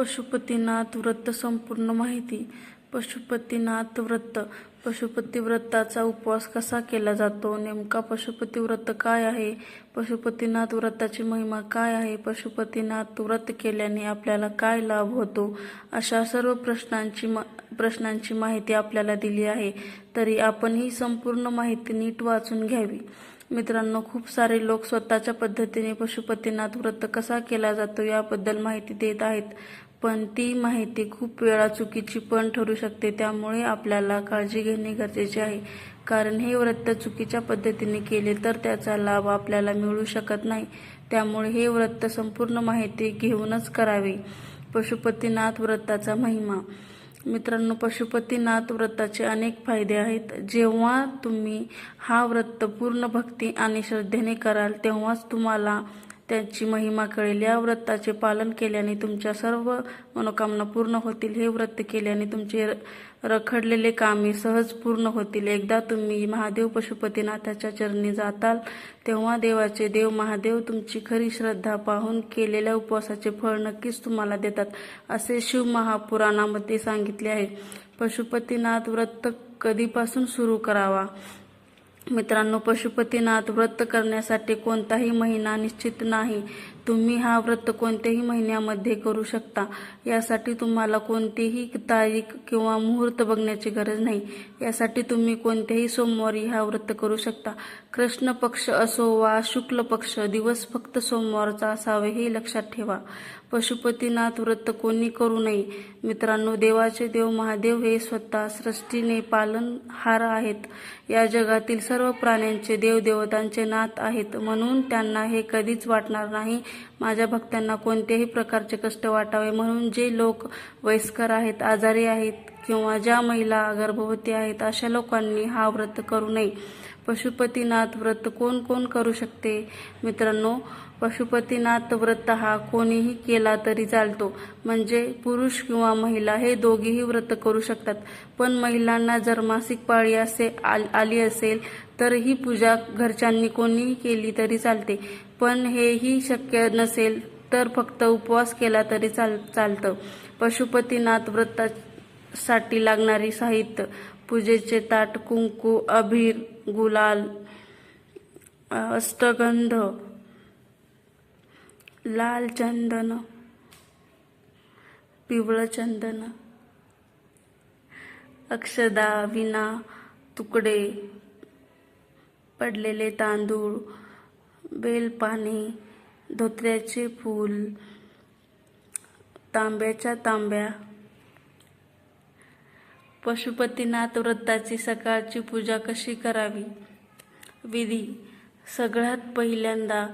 पशुपतीनाथ व्रत संपूर्ण माहिती. पशुपतीनाथ व्रत. पशुपती व्रताचा उपवास कसा केला जातो? नेमका पशुपती व्रत काय आहे? पशुपतीनाथ व्रताची महिमा काय आहे? पशुपतीनाथ व्रत केल्याने आपल्याला काय लाभ होतो? अशा सर्व प्रश्नांची मा प्रश्नांची माहिती आपल्याला दिली आहे. तरी आपण ही संपूर्ण माहिती नीट वाचून घ्यावी. मित्रांनो खूप सारे लोक स्वतःच्या पद्धतीने पशुपतीनाथ व्रत कसा केला जातो याबद्दल माहिती देत आहेत. पण ती माहिती खूप वेळा चुकीची पण ठरू शकते. त्यामुळे आपल्याला काळजी घेणे गरजेचे आहे. कारण हे व्रत चुकीच्या पद्धतीने केले तर त्याचा लाभ आपल्याला मिळू शकत नाही. त्यामुळे हे व्रत संपूर्ण माहिती घेऊनच करावे. पशुपतीनाथ व्रताचा महिमा. मित्रांनो पशुपतीनाथ व्रताचे अनेक फायदे आहेत. जेव्हा तुम्ही हा व्रत पूर्ण भक्ती आणि श्रद्धेने कराल तेव्हाच तुम्हाला त्याची महिमा कळेल. या व्रताचे पालन केल्याने तुमच्या सर्व मनोकामना पूर्ण होतील. हे व्रत केल्याने तुमचे र- रखडलेले कामे सहज पूर्ण होतील. एकदा तुम्ही महादेव पशुपतीनाथाच्या चरणी जाताल तेव्हा देवाचे देव महादेव तुमची खरी श्रद्धा पाहून केलेल्या उपवासाचे फळ नक्कीच तुम्हाला देतात असे शिव महापुराणामध्ये सांगितले आहे. पशुपतीनाथ व्रत कधीपासून सुरू करावा? मित्रांनो पशुपतीनाथ व्रत करण्यासाठी कोणताही महिना निश्चित नाही. तुम्ही हा व्रत कोणत्याही महिन्यामध्ये करू शकता. यासाठी तुम्हाला कोणतीही तारीख किंवा मुहूर्त बघण्याची गरज नाही. यासाठी तुम्ही कोणत्याही सोमवारी हा व्रत करू शकता. कृष्ण पक्ष असो वा शुक्ल पक्ष दिवस फक्त सोमवारचा असावे हे लक्षात ठेवा. पशुपतीनाथ व्रत कोणी करू नये. मित्रांनो देवाचे देव महादेव हे स्वतः सृष्टीने पालनहार आहेत. या जगातील सर्व प्राण्यांचे देवदेवतांचे नाथ आहेत. म्हणून त्यांना हे कधीच वाटणार नाही. माझ्या भक्तांना कोणत्याही प्रकारचे कष्ट वाटावे म्हणून जे लोक वयस्कर आहेत आजारी आहेत किंवा ज्या महिला गर्भवती आहेत अशा लोकांनी हा व्रत करू नये. पशुपतीनाथ व्रत कोण कोण करू शकते? मित्रांनो पशुपतीनाथ व्रत हा कोणीही केला तरी चालतो. म्हणजे पुरुष किंवा महिला हे दोघेही व्रत करू शकतात. पण महिलांना जर मासिक पाळी असे आली असेल तर ही पूजा घरच्यांनी कोणीही केली तरी चालते. पण हेही शक्य नसेल तर फक्त उपवास केला तरी चाल चालतं. पशुपतीनाथ व्रतासाठी लागणारी साहित्य पूजेचे ताट कुंकू अभीर गुलाल अष्टगंध लाल चंदन पिवळं चंदन अक्षदा विना तुकडे पडलेले तांदूळ बेलपाने धोत्र्याचे फूल तांब्याच्या तांब्या पशुपतीनाथ व्रताची सकाळची पूजा कशी करावी? विधी सगळ्यात पहिल्यांदा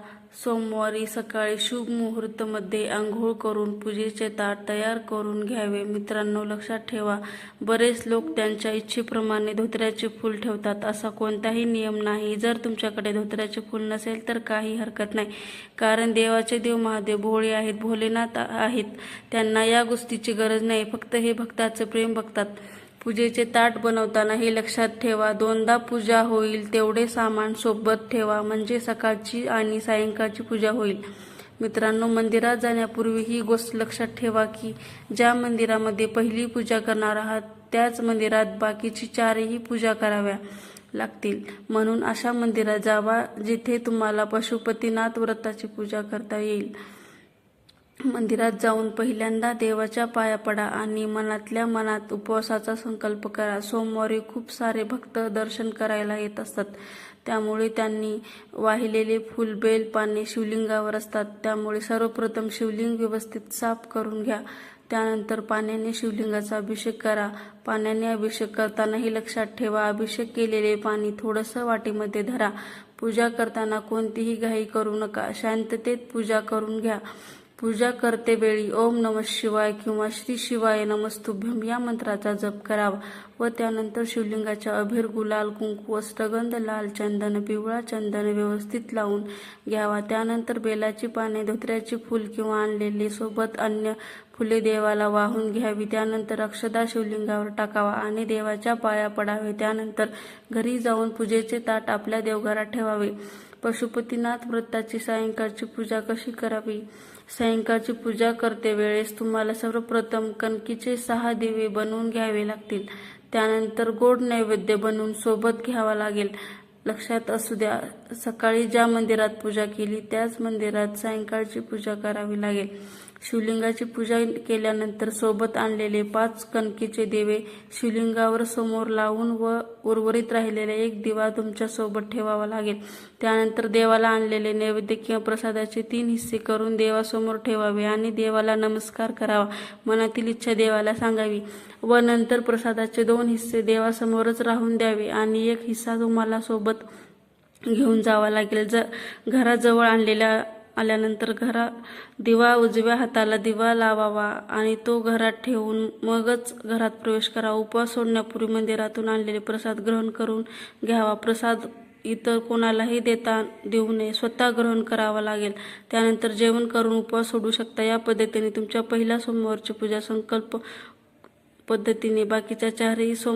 सोमवारी सकाळी शुभ मुहूर्तमध्ये आंघोळ करून पूजेचे ताट तयार करून घ्यावे. मित्रांनो लक्षात ठेवा बरेच लोक त्यांच्या इच्छेप्रमाणे धोत्र्याचे फूल ठेवतात. असा कोणताही नियम नाही. जर तुमच्याकडे धोत्र्याचे फूल नसेल तर काही हरकत नाही. कारण देवाचे देव महादेव भोळे आहेत भोलेनाथ आहेत. त्यांना या गोष्टीची गरज नाही. फक्त हे भक्ताचं प्रेम बघतात. पूजेचे ताट बनवताना हे लक्षात ठेवा. दोनदा पूजा होईल तेवढे सामान सोबत ठेवा. म्हणजे सकाळची आणि सायंकाळची पूजा होईल. मित्रांनो मंदिरात जाण्यापूर्वी ही गोष्ट लक्षात ठेवा की ज्या मंदिरामध्ये पहिली पूजा करणार आहात त्याच मंदिरात बाकीची चारही पूजा कराव्या लागतील. म्हणून अशा मंदिरात जावा जिथे तुम्हाला पशुपतीनाथ व्रताची पूजा करता येईल. मंदिरात जाऊन पहिल्यांदा देवाच्या पाया पडा आणि मनातल्या मनात उपवासाचा संकल्प करा. सोमवारी खूप सारे भक्त दर्शन करायला येत असतात. त्यामुळे त्यांनी वाहिलेले फुलबेल पाने शिवलिंगावर असतात. त्यामुळे सर्वप्रथम शिवलिंग व्यवस्थित साफ करून घ्या. त्यानंतर पाण्याने शिवलिंगाचा अभिषेक करा. पाण्याने अभिषेक करतानाही लक्षात ठेवा. अभिषेक केलेले पाणी थोडंसं वाटीमध्ये धरा. पूजा करताना कोणतीही घाई करू नका. शांततेत पूजा करून घ्या. पूजा करते वेळी ओम नम शिवाय किंवा श्री शिवाय नमस्तुभ्यम या मंत्राचा जप करावा व त्यानंतर शिवलिंगाच्या अभिर गुलाल कुंकू अष्टगंध लाल चंदन पिवळा चंदन व्यवस्थित लावून घ्यावा. त्यानंतर बेलाची पाने धोत्र्याची फूल किंवा आणलेले सोबत अन्य फुले देवाला वाहून घ्यावी. त्यानंतर अक्षदा शिवलिंगावर टाकावा आणि देवाच्या पाया पडावे. त्यानंतर घरी जाऊन पूजेचे ताट आपल्या देवघरात ठेवावे. पशुपतीनाथ व्रताची सायंकाळची पूजा कशी करावी? सायंकाळची पूजा करते वेळेस तुम्हाला सर्वप्रथम कणकीचे सहा दिवे बनवून घ्यावे लागतील. त्यानंतर गोड नैवेद्य बनवून सोबत घ्यावा लागेल. लक्षात असू द्या सकाळी ज्या मंदिरात पूजा केली त्याच मंदिरात सायंकाळची पूजा करावी लागेल. शिवलिंगाची पूजा केल्यानंतर सोबत आणलेले पाच कणकेचे दिवे शिवलिंगावर समोर लावून व उर्वरित राहिलेला एक दिवा तुमच्यासोबत ठेवावा लागेल. त्यानंतर देवाला आणलेले नैवेद्य किंवा प्रसादाचे तीन हिस्से करून देवासमोर ठेवावे आणि देवाला नमस्कार करावा. मनातील इच्छा देवाला सांगावी व नंतर प्रसादाचे दोन हिस्से देवासमोरच राहून द्यावे आणि एक हिस्सा तुम्हाला सोबत घेऊन जावा लागेल. ज घराजवळ आणलेल्या आल्यानंतर घरा दिवा उजव्या हाताला दिवा लावावा आणि तो घरात ठेवून मगच घरात प्रवेश करावा. उपवास सोडण्यापूर्वी मंदिरातून आणलेले प्रसाद ग्रहण करून घ्यावा. प्रसाद इतर कोणालाही देता देऊ नये स्वतः ग्रहण करावा लागेल. त्यानंतर जेवण करून उपवास सोडू शकता. या पद्धतीने तुमच्या पहिल्या सोमवारची पूजा संकल्प पद्धतीने. बाकीच्या चारही सोम